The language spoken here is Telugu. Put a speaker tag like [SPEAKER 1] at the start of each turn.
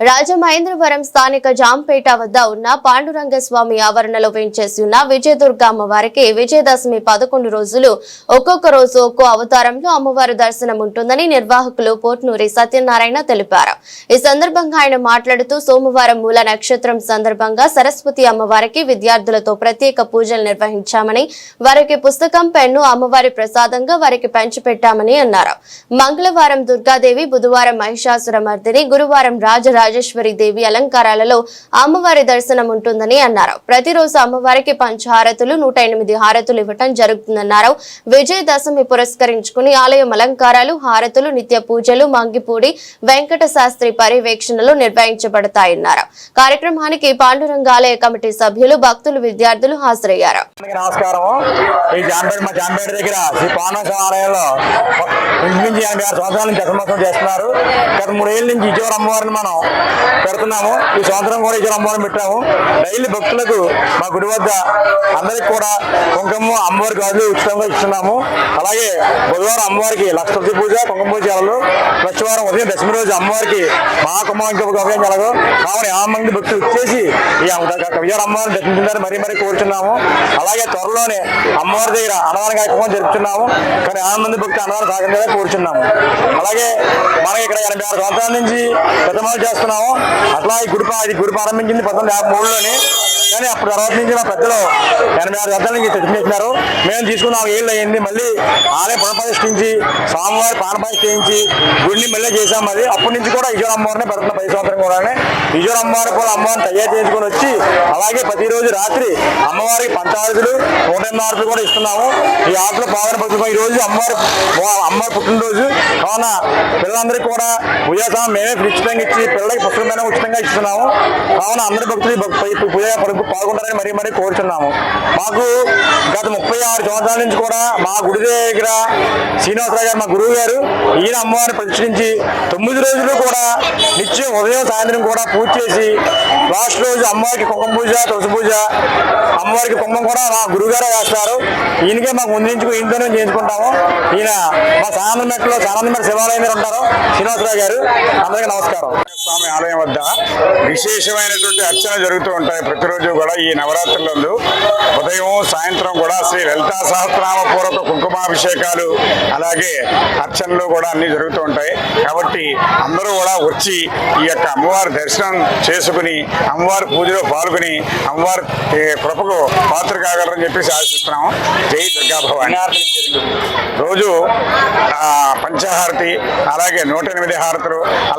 [SPEAKER 1] రాజమహేంద్రవరం స్థానిక జాంపేట వద్ద ఉన్న పాండురంగ స్వామి ఆవరణలో వేంచేసి ఉన్న విజయదుర్గ అమ్మవారికి విజయదశమి పదకొండు రోజులు ఒక్కొక్క రోజు ఒక్కో అవతారంలో అమ్మవారి దర్శనం ఉంటుందని నిర్వాహకులు పోట్నూరి సత్యనారాయణ తెలిపారు. ఈ సందర్భంగా ఆయన మాట్లాడుతూ సోమవారం మూల నక్షత్రం సందర్భంగా సరస్వతి అమ్మవారికి విద్యార్థులతో ప్రత్యేక పూజలు నిర్వహించామని వారికి పుస్తకం పెన్ను అమ్మవారి ప్రసాదంగా వారికి పంచిపెట్టామని అన్నారు. మంగళవారం దుర్గాదేవి బుధవారం మహిషాసురమర్దిని గురువారం రాజరాజ రాజేశ్వరి దేవి అలంకారాలలో అమ్మవారి దర్శనం ఉంటుందని అన్నారు. ప్రతిరోజు అమ్మవారికి పంచహారతులు నూట ఎనిమిది హారతులు ఇవ్వటం జరుగుతుందన్నారు. విజయదశమి పురస్కరించుకుని ఆలయం అలంకారాలు హారతులు నిత్య పూజలు మంగిపూడి వెంకట శాస్త్రి పర్యవేక్షణలు నిర్వహించబడతాయన్నారు. కార్యక్రమానికి పాండురంగ ఆలయ కమిటీ సభ్యులు భక్తులు విద్యార్థులు హాజరయ్యారు.
[SPEAKER 2] నమస్కారం. ఈ దగ్గర శ్రీ ఆలయంలో సంవత్సరాల నుంచి చేస్తున్నారు. గత మూడేళ్ళ నుంచి ఇటీవల అమ్మవారిని మనం పెడుతున్నాము. ఈ సంవత్సరం కూడా ఇక్కడ అమ్మవారిని పెట్టాము. డైలీ భక్తులకు మా గుడి వద్ద అందరికి కూడా కుంకుమ అమ్మవారి గాజులు ఉచితంగా ఇస్తున్నాము. అలాగే బుధవారం అమ్మవారికి లక్ష్మీ పూజ కుంకుమ పూజ చేయాలి. లక్షవారం ఉదయం దశమి రోజు అమ్మవారికి మహాకుంభం ఉపయోగం జరగదు కావున యాభై మంది భక్తులు వచ్చేసి ఈ విజయ అమ్మవారిని దర్శించాలని మరీ మరీ కోరుచున్నాము. అలాగే త్వరలోనే అమ్మవారి దగ్గర అన్నదాన కార్యక్రమం జరుపుతున్నాము కానీ యాభై మంది భక్తులు అన్నదానం సాగించాలని కోరుచున్నాము. అలాగే మనకి ఇక్కడ ఎనభై ఆరు సంవత్సరాల నుంచి పెద్దమాలు చేస్తున్నాము. అట్లా ఈ గుడి ఇది గుడి ప్రారంభించింది పంతొమ్మిది యాభై మూడులోని. కానీ అప్పుడు తర్వాత నుంచి మా పెద్దలు ఎనభై ఆరు సంవత్సరాల నుంచి తెచ్చిపెట్టినారు మేము తీసుకున్న ఏళ్ళు అయ్యింది. మళ్ళీ ఆలయం పునఃప్రతిష్ఠించి స్వామివారి ప్రాణప్రతిష్ఠ చేయించి గుడిని మళ్ళీ చేసాం మరి అప్పటి నుంచి కూడా విజయ అమ్మవారిని పెడుతున్న పది సంవత్సరం కూడా విజయ అమ్మవారి కూడా అమ్మవారిని తయారు చేసుకొని వచ్చి అలాగే ప్రతిరోజు రాత్రి అమ్మవారికి పంచారతులు నూట ఎనిమిది ఆరులు కూడా ఇస్తున్నాము. ఈ ఆటలు పాదన పడుతున్నాం ఈ రోజు అమ్మవారి అమ్మవారి పుట్టినరోజు. కావున పిల్లలందరికీ కూడా ఉయ్యాసం మేమే ఫ్రిడ్జ్ ఇచ్చి పిల్లలకి పుస్తకమైన ఉచితంగా ఇస్తున్నాము. కావున అందరి భక్తులు ఈ పూజ కొరకు పాల్గొంటారని మరీ మరీ కోరుచున్నాము. మాకు గత ముప్పై ఆరు సంవత్సరాల నుంచి కూడా మా గుడి దగ్గర శ్రీనివాసరావు గారు మా గురువు గారు ఈయన అమ్మవారిని ప్రతిష్ఠించి తొమ్మిది రోజులు కూడా నిత్యం ఉదయం సాయంత్రం కూడా పూజ చేసి లాస్ట్ రోజు అమ్మవారికి కుంకుమ పూజ తులసి పూజ అమ్మవారికి కుంభం కూడా మా గురుగారే వేస్తారు. ఈయనకే మాకు ముందు నుంచి ఈయనతోనే చేయించుకుంటాము. ఈయన మా సానంద మెట్లో సానంద మెట్ల శివాలయం మీద ఉంటారు శ్రీనివాసరావు గారు. అందరికీ నమస్కారం.
[SPEAKER 3] స్వామి ఆలయం వద్ద విశేషమైనటువంటి అర్చన జరుగుతూ ఉంటాయి. ప్రతిరోజు కూడా ఈ నవరాత్రులందు ఉదయం సాయంత్రం కూడా శ్రీ లలితా సహస్రనామ పూర్వక కుంకుమాభిషేకాలు అలాగే అర్చనలు కూడా అన్ని జరుగుతూ ఉంటాయి. కాబట్టి అందరూ కూడా వచ్చి ఈ యొక్క అమ్మవారి దర్శనం చేసుకుని అమ్మవారి పూజలో పాల్గొని అమ్మవారి కృపకు పాత్ర కాగలరని చెప్పేసి ఆశిస్తున్నాము. జై దుర్గా భవాని. రోజు పంచహారతి అలాగే నూట ఎనిమిది హారతులు